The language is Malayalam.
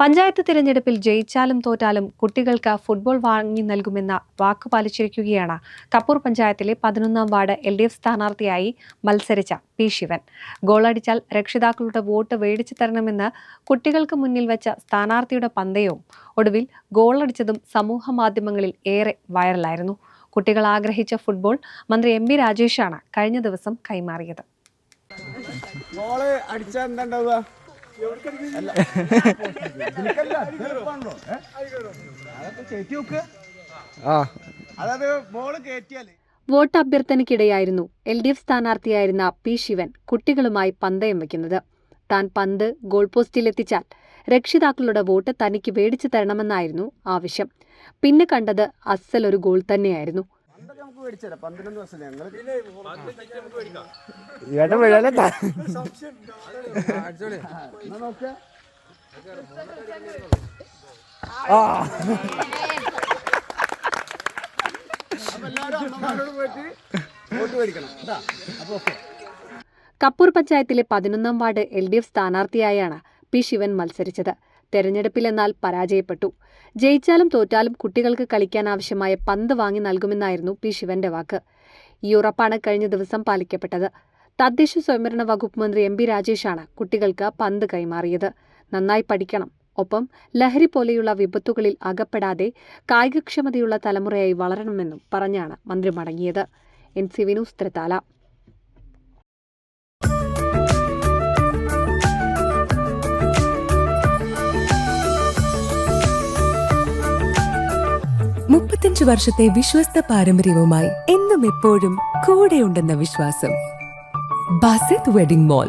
പഞ്ചായത്ത് തിരഞ്ഞെടുപ്പിൽ ജയിച്ചാലും തോറ്റാലും കുട്ടികൾക്ക് ഫുട്ബോൾ വാങ്ങി നൽകുമെന്ന വാക്ക് പാലിച്ചിരിക്കുകയാണ്. കപ്പൂർ പഞ്ചായത്തിലെ പതിനൊന്നാം വാർഡ് എൽ ഡി എഫ് സ്ഥാനാർത്ഥിയായി മത്സരിച്ച പി ശിവൻ. ഗോളടിച്ചാൽ രക്ഷിതാക്കളുടെ വോട്ട് മേടിച്ചു തരണമെന്ന് കുട്ടികൾക്ക് മുന്നിൽ വെച്ച സ്ഥാനാർത്ഥിയുടെ പന്തയവും ഒടുവിൽ ഗോളടിച്ചതും സമൂഹ മാധ്യമങ്ങളിൽ ഏറെ വൈറലായിരുന്നു. കുട്ടികൾ ആഗ്രഹിച്ച ഫുട്ബോൾ മന്ത്രി എം ബി രാജേഷാണ് കഴിഞ്ഞ ദിവസം കൈമാറിയത്. ഗോൾ അടിച്ചാൽ എന്താ വോട്ട് അഭ്യർത്ഥനയ്ക്കിടെയായിരുന്നു എൽ ഡി എഫ് സ്ഥാനാർത്ഥിയായിരുന്ന പി ശിവൻ കുട്ടികളുമായി പന്തയം വയ്ക്കുന്നത് താൻ പന്ത് ഗോൾ പോസ്റ്റിലെത്തിച്ചാൽ രക്ഷിതാക്കളുടെ വോട്ട് തനിക്ക് മേടിച്ചു തരണമെന്നായിരുന്നു ആവശ്യം. പിന്നെ കണ്ടത് ഒരു ഗോൾ തന്നെയായിരുന്നു. പന്ത്രണ്ട് ദിവസം ഞങ്ങൾ കപ്പൂർ പഞ്ചായത്തിലെ പതിനൊന്നാം വാർഡ് എൽ ഡി എഫ് സ്ഥാനാർത്ഥിയായാണ് പി ശിവൻ മത്സരിച്ചത്. തെരഞ്ഞെടുപ്പിലെന്നാൽ പരാജയപ്പെട്ടു. ജയിച്ചാലും തോറ്റാലും കുട്ടികൾക്ക് കളിക്കാൻ ആവശ്യമായ പന്ത് വാങ്ങി നൽകുമെന്നായിരുന്നു പി ശിവന്റെ വാക്ക്. ഈ ഉറപ്പാണ് കഴിഞ്ഞ ദിവസം പാലിക്കപ്പെട്ടത്. തദ്ദേശ സ്വയംഭരണ വകുപ്പ് മന്ത്രി എം പി രാജേഷാണ് കുട്ടികൾക്ക് പന്ത് കൈമാറിയത്. നന്നായി പഠിക്കണം. ഒപ്പം ലഹരി പോലെയുള്ള വിപത്തുകളിൽ അകപ്പെടാതെ കായികക്ഷമതയുള്ള തലമുറയായി വളരണമെന്നും പറഞ്ഞാണ് മന്ത്രി മടങ്ങിയത്. എൻ സി വിനൂസ് ത്രിത്താല മുപ്പത്തഞ്ച് വർഷത്തെ വിശ്വസ്ത പാരമ്പര്യവുമായി എന്നും എപ്പോഴും കൂടെയുണ്ടെന്ന വിശ്വാസം. Basith wedding mall.